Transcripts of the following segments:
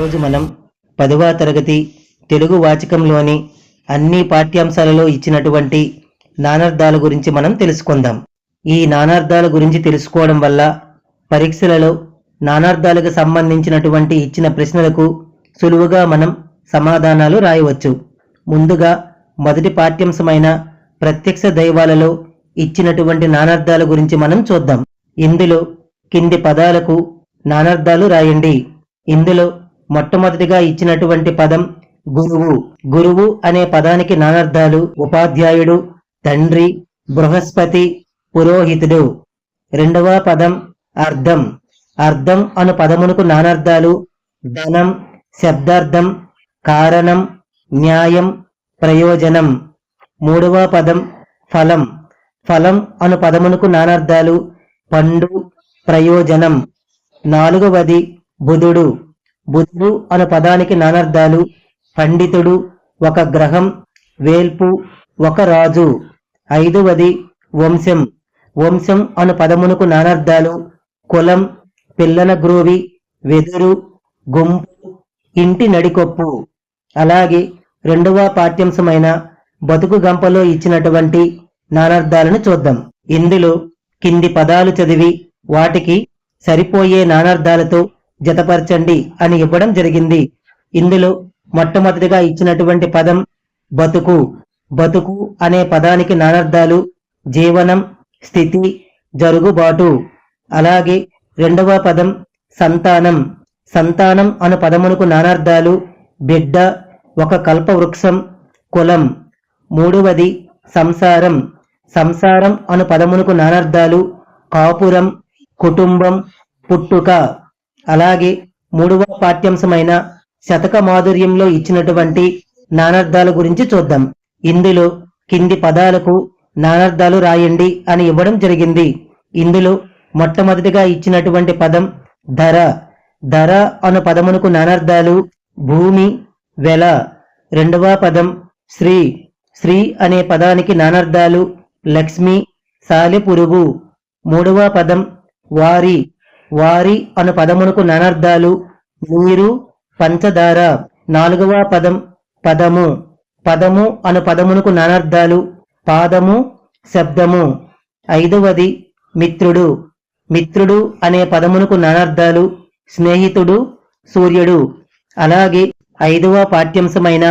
ఈరోజు మనం పదవ తరగతి తెలుగు వాచకంలోని అన్ని పాఠ్యాంశాలలో ఇచ్చినటువంటి నానార్థాల గురించి మనం తెలుసుకుందాం. ఈ నానార్థాల గురించి తెలుసుకోవడం వల్ల పరీక్షలలో నానార్థాలకు సంబంధించినటువంటి ఇచ్చిన ప్రశ్నలకు సులువుగా మనం సమాధానాలు రాయవచ్చు. ముందుగా మొదటి పాఠ్యాంశమైన ప్రత్యక్ష దైవాలలో ఇచ్చినటువంటి నానార్థాల గురించి మనం చూద్దాం. ఇందులో కింది పదాలకు నానార్థాలు రాయండి. ఇందులో మొట్టమొదటిగా ఇచ్చినటువంటి పదం గురువు. గురువు అనే పదానికి నానార్థాలు ఉపాధ్యాయుడు తండ్రి బృహస్పతి పురోహితుడు. రెండవ పదం అర్థం. అర్థం అను పదమునకు నానార్థాలు ధనం శబ్దార్థం కారణం న్యాయం ప్రయోజనం. మూడవ పదం ఫలం. ఫలం అను పదమునకు నానార్థాలు పండు ప్రయోజనం. నాలుగవది బుధుడు. బుధుడు అనే పదానికి నానార్థాలు. పండితుడు ఒక గ్రహం. వేల్పు ఒక రాజు. ఐదవది వంశం. వంశం అను పదమునకు నానార్థాలు. కులం పిల్లన గ్రోవి వెదురు గుంపు ఇంటి నడికొప్పు. అలాగే రెండవ పాఠ్యాంశమైన బతుకు గంపలో ఇచ్చినటువంటి నానార్థాలను చూద్దాం. ఇందులో కింది పదాలు చదివి వాటికి సరిపోయే నానార్థాలతో జతపరచండి అని ఇవ్వడం జరిగింది. ఇందులో మొట్టమొదటిగా ఇచ్చినటువంటి పదం బతుకు. బతుకు అనే పదానికి నానార్థాలు జీవనం స్థితి జరుగుబాటు. అలాగే రెండవ పదం సంతానం. సంతానం అను పదమునకు నానార్థాలు బిడ్డ ఒక కల్పవృక్షం కులం. మూడవది సంసారం. సంసారం అను పదమునకు నానార్థాలు కాపురం కుటుంబం పుట్టుక. అలాగే మూడవ పాఠ్యాంశమైన శతక మాధుర్యంలో ఇచ్చినటువంటి నానార్థాల గురించి చూద్దాం. ఇందులో కింది పదాలకు నానార్థాలు రాయండి అని ఇవ్వడం జరిగింది. ఇందులో మొట్టమొదటిగా ఇచ్చినటువంటి పదం ధర. ధర అను పదమునకు నానార్థాలు భూమి వెల. రెండవ పదం శ్రీ శ్రీ అనే పదానికి నానార్థాలు లక్ష్మి సాలెపురుగు. మూడవ పదం వారి. వారి అను పదమునకు నానార్థాలు నీరు పంచదార. నాలుగవ పదం పదము. పదము అను పదమునకు నానార్థాలు పాదము శబ్దము. ఐదవది మిత్రుడు. మిత్రుడు అనే పదమునకు నానార్థాలు స్నేహితుడు సూర్యుడు. అలాగే ఐదవ పాఠ్యాంశమైన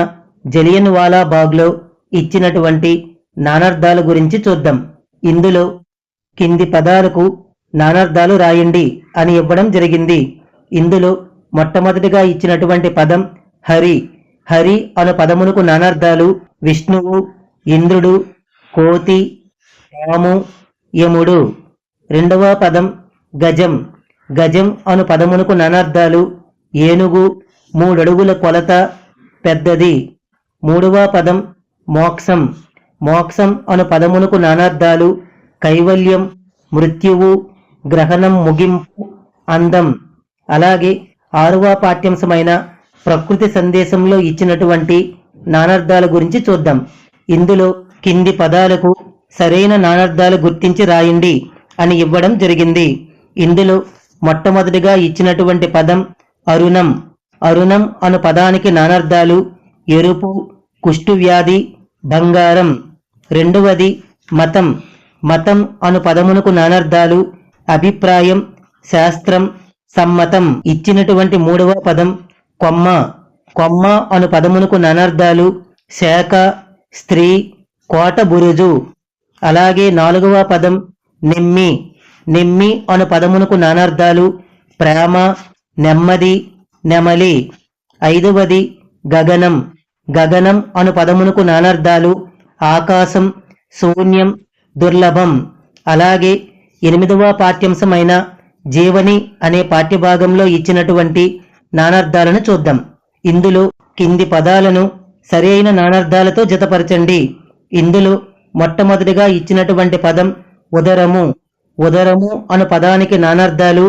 జలియన్ వాలా బాగ్లో ఇచ్చినటువంటి నానార్థాల గురించి చూద్దాం. ఇందులో కింది పదాలకు నానార్థాలు రాయండి అని ఇవ్వడం జరిగింది. ఇందులో మొట్టమొదటిగా ఇచ్చినటువంటి పదం హరి. హరి అను పదమునకు నానార్థాలు విష్ణువు ఇంద్రుడు కోతి రాము యముడు. రెండవ పదం గజం. గజం అను పదమునకు నానార్థాలు ఏనుగు మూడడుగుల కొలత పెద్దది. మూడవ పదం మోక్షం. మోక్షం అను పదమునకు నానార్థాలు కైవల్యం మృత్యువు గ్రహణం ముగింపు అందం. అలాగే ఆరువ పాఠ్యాంశమైన ప్రకృతి సందేశంలో ఇచ్చినటువంటి నానార్థాల గురించి చూద్దాం. ఇందులో కింది పదాలకు సరైన నానార్థాలు గుర్తించి రాయండి అని ఇవ్వడం జరిగింది. ఇందులో మొట్టమొదటిగా ఇచ్చినటువంటి పదం అరుణం. అరుణం అను పదానికి నానార్థాలు ఎరుపు కుష్టు వ్యాధి బంగారం. రెండవది మతం. మతం అను పదమునకు నానార్థాలు అభిప్రాయం శాస్త్రం సమ్మతం ఇచ్చినటువంటి మూడవ పదం కొమ్మ. కొమ్మ అను పదమునకు నానార్థాలు శాఖ స్త్రీ కోట బురుజు. అలాగే నాలుగవ పదం నిమ్మి. నిమ్మి అను పదమునకు నానార్థాలు ప్రేమ నెమ్మది నెమలి. ఐదవది గగనం. గగనం అను పదమునకు నానార్థాలు ఆకాశం శూన్యం దుర్లభం. అలాగే ఎనిమిదవ పాఠ్యాంశమైన జీవని అనే పాఠ్యభాగంలో ఇచ్చినటువంటి నానార్థాలను చూద్దాం. ఇందులో కింది పదాలను సరైన నానార్థాలతో జతపరచండి. ఇందులో మొట్టమొదటిగా ఇచ్చినటువంటి పదం ఉదరము. ఉదరము అను పదానికి నానార్థాలు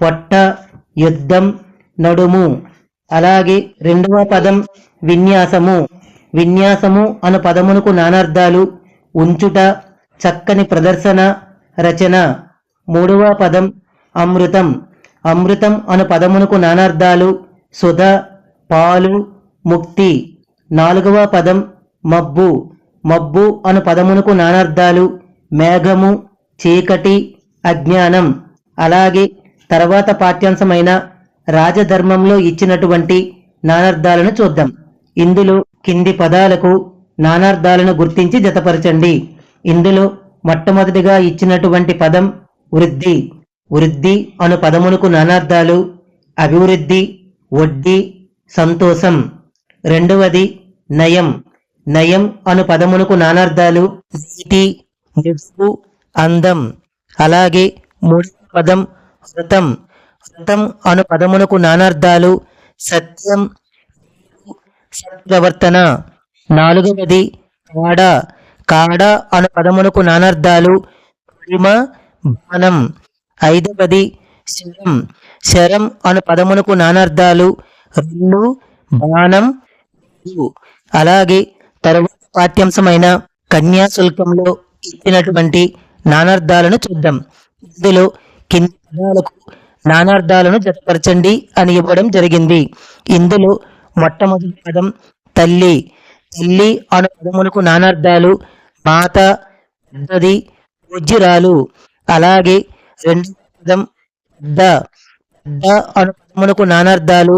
పొట్ట యుద్ధం నడుము. అలాగే రెండవ పదం విన్యాసము. విన్యాసము అను పదమునకు నానార్థాలు ఉంచుట చక్కని ప్రదర్శన రచన. మూడవ పదం. అమృతం. అమృతం అను పదమునకు నానార్థాలు సుధ పాలు ముక్తి. నాలుగవ పదం. మబ్బు. మబ్బు అను పదమునకు నానార్థాలు మేఘము చీకటి అజ్ఞానం. అలాగే తర్వాత పాఠ్యాంశమైన రాజధర్మంలో ఇచ్చినటువంటి నానార్థాలను చూద్దాం. ఇందులో కింది పదాలకు నానార్థాలను గుర్తించి జతపరచండి. ఇందులో మొట్టమొదటిగా ఇచ్చినటువంటి పదం వృద్ధి. వృద్ధి అను పదమునకు నానార్థాలు అభివృద్ధి వడ్డీ సంతోషం. రెండవది నయం. నయం అను పదమునకు నానార్థాలు నీటి నిప్పు అందం. అలాగే మూడవ పదం వ్రతం వ్రతం అను పదమునకు నానార్థాలు సత్యం సత్ప్రవర్తన. నాలుగవది కాడ కాడ అను పదమునకు నానార్థాలు ప్రేమ బాణం ఐదవది శరం. శరం అను పదమునకు నానార్థాలు రెండు బాణం అలాగే తరువాత పాఠ్యాంశమైన కన్యాశుల్కంలో ఇచ్చినటువంటి నానార్థాలను చూద్దాం. ఇందులో కింది పదాలకు నానార్థాలను జతపరచండి అని ఇవ్వడం జరిగింది. ఇందులో మొట్టమొదటి పదం తల్లి. తల్లి అను పదములకు నానార్థాలు? మాత పెద్దది పూజ్యురాలు. అలాగే రెండు పదం పెద్ద పెద్ద అను పదములకు నానార్థాలు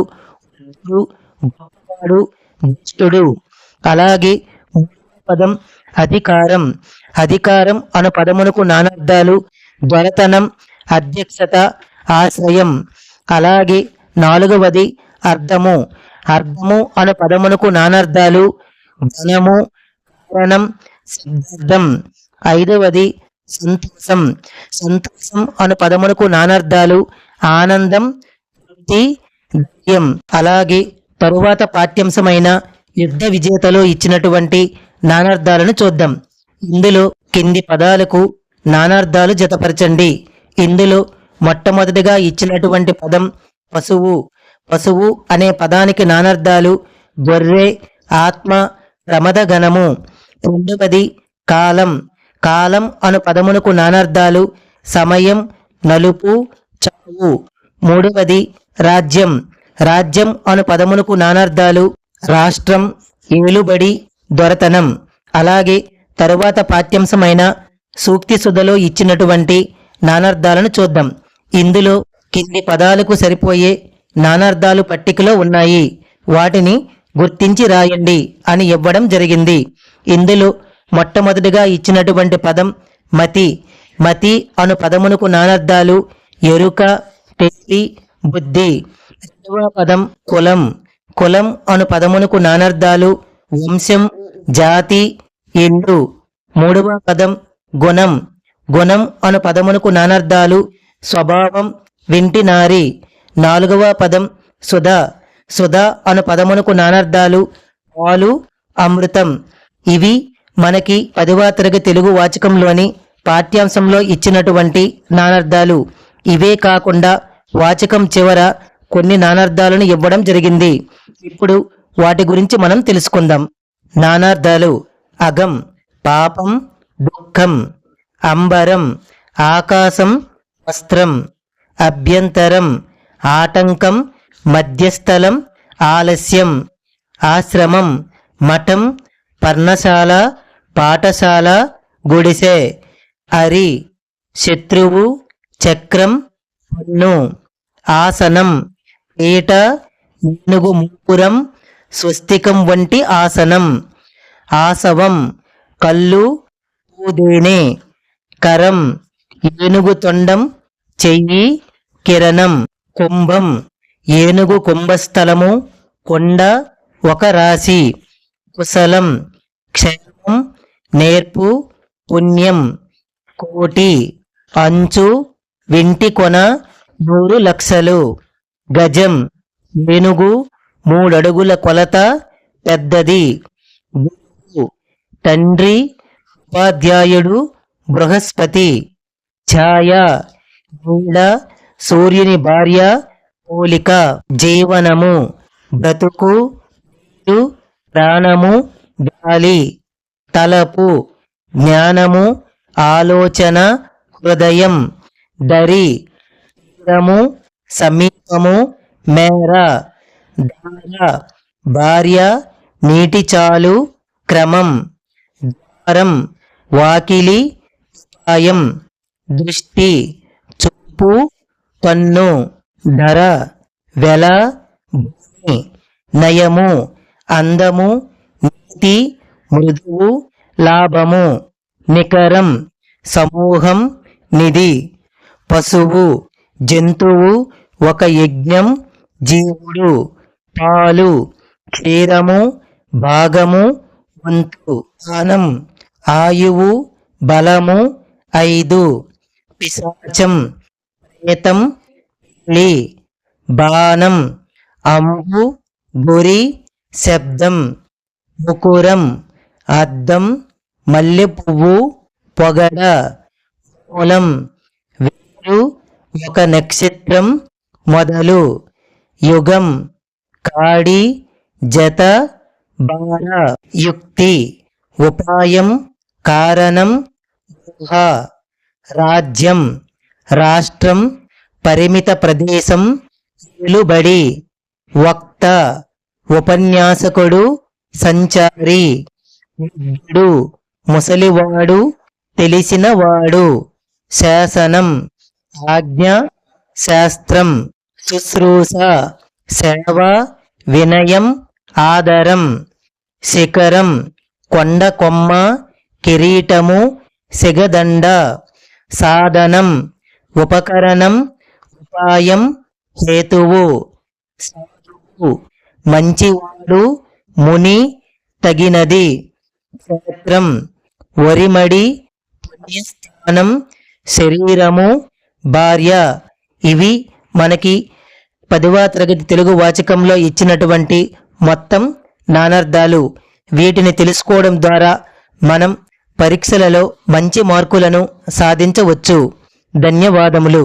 గొప్పవాడు దుష్టుడు అలాగే మూడవ పదం అధికారం. అధికారం అను పదమునకు నానార్థాలు. దొరతనం అధ్యక్షత ఆశ్రయం. అలాగే నాలుగవది అర్థము. అర్థము అను పదమునకు నానార్థాలు. ధనము కారణం సిద్ధార్థం ఐదవది సంతోషం. సంతోషం అను పదమునకు నానార్థాలు ఆనందం తృప్తి ధైర్యం. అలాగే తరువాత పాఠ్యాంశమైన యుద్ధ విజేతలో ఇచ్చినటువంటి నానార్థాలను చూద్దాం. ఇందులో కింది పదాలకు నానార్థాలు జతపరచండి. ఇందులో మొట్టమొదటిగా ఇచ్చినటువంటి పదం పశువు. పశువు అనే పదానికి నానార్థాలు గొర్రె ఆత్మ ప్రమదగణము. రెండవది కాలం. కాలం అను పదమునకు నానార్థాలు సమయం నలుపు చావు మూడవది రాజ్యం. రాజ్యం అను పదమునకు నానార్థాలు రాష్ట్రం ఏలుబడి దొరతనం. అలాగే తరువాత పాఠ్యాంశమైన సూక్తి సుధలో ఇచ్చినటువంటి నానార్థాలను చూద్దాం. ఇందులో కింది పదాలకు సరిపోయే నానార్థాలు పట్టికలో ఉన్నాయి. వాటిని గుర్తించి రాయండి అని ఇవ్వడం జరిగింది. ఇందులో మొట్టమొదటిగా ఇచ్చినటువంటి పదం మతి. మతి అను పదమునకు నానర్థాలు ఎరుక తెలివి బుద్ధి. రెండవ పదం కులం. కులం అను పదమునకు నానర్థాలు వంశం జాతి ఇల్లు మూడవ పదం గుణం. గుణం అను పదమునకు నానర్థాలు స్వభావం వింటినారి నాలుగవ పదం సుధ. సుధ అను పదమునకు నానార్థాలు పాలు అమృతం. ఇవి మనకి పదవ తరగతి తెలుగు వాచకంలోని పాఠ్యాంశంలో ఇచ్చినటువంటి నానార్థాలు. ఇవే కాకుండా వాచకం చివర కొన్ని నానార్థాలను ఇవ్వడం జరిగింది. ఇప్పుడు వాటి గురించి మనం తెలుసుకుందాం. నానార్థాలు అగం పాపం దుఃఖం అంబరం ఆకాశం వస్త్రం అభ్యంతరం ఆటంకం మధ్యస్థలం ఆలస్యం ఆశ్రమం మఠం పర్ణశాల పాఠశాల గుడిసె అరి శత్రువు చక్రం పన్ను ఆసనం పీట ఏనుగు ముప్పురం స్వస్తికం వంటి ఆసనం ఆసవం కళ్ళు పూదేనే కరం ఏనుగు తొండం చెయ్యి కిరణం కుంభం. ఏనుగు కుంభస్థలము కొండ ఒక రాశి. కుశలం క్షేమం నేర్పు పుణ్యం. కోటి అంచు వింటి కొన నూరు లక్షలు. గజం ఏనుగు మూడడుగుల కొలత పెద్దది. తండ్రి ఉపాధ్యాయుడు బృహస్పతి. ఛాయ నీడ సూర్యుని భార్య పోలిక జీవనము బ్రతుకు ప్రాణము గాలి తలపు జ్ఞానము ఆలోచన హృదయం దరి దూరము సమీపము మేర ధార భార్య నీటి చాలు క్రమం ద్వారం వాకిలి సాయం దృష్టి చూపు కన్ను. ధర వెల భూమి నయము అందము నీతి మృదువు లాభము నికరం సమూహం నిధి పశువు జంతువు ఒక యజ్ఞం జీవుడు పాలు క్షీరము భాగము వంతు స్థానం ఆయువు బలము ఐదు పిశాచం ప్రేతం లి. బాణం అంబు గురి శబ్దం ముకురం అద్దం మల్లె పువ్వు పొగడ మూలం వేరు ఒక నక్షత్రం మొదలు యుగం కాడి జత బార యుక్తి ఉపాయం కారణం ఊహ రాజ్యం రాష్ట్రం పరిమిత ప్రదేశం నిలుబడి వక్త ఉపన్యాసకుడు సంచారి వృద్ధుడు ముసలివాడు తెలిసినవాడు శాసనం ఆజ్ఞ శాస్త్రం శుశ్రూష సేవ వినయం ఆదరం శిఖరం కొండ కొమ్మ కిరీటము సిగదండ సాధనం ఉపకరణం ఉపాయం హేతువు. సాధువు మంచివాడు ముని తగినది. క్షేత్రం వరిమడి పుణ్యస్థానం శరీరము భార్య. ఇవి మనకి పదవ తరగతి తెలుగు వాచకంలో ఇచ్చినటువంటి మొత్తం నానార్థాలు. వీటిని తెలుసుకోవడం ద్వారా మనం పరీక్షలలో మంచి మార్కులను సాధించవచ్చు. ధన్యవాదములు.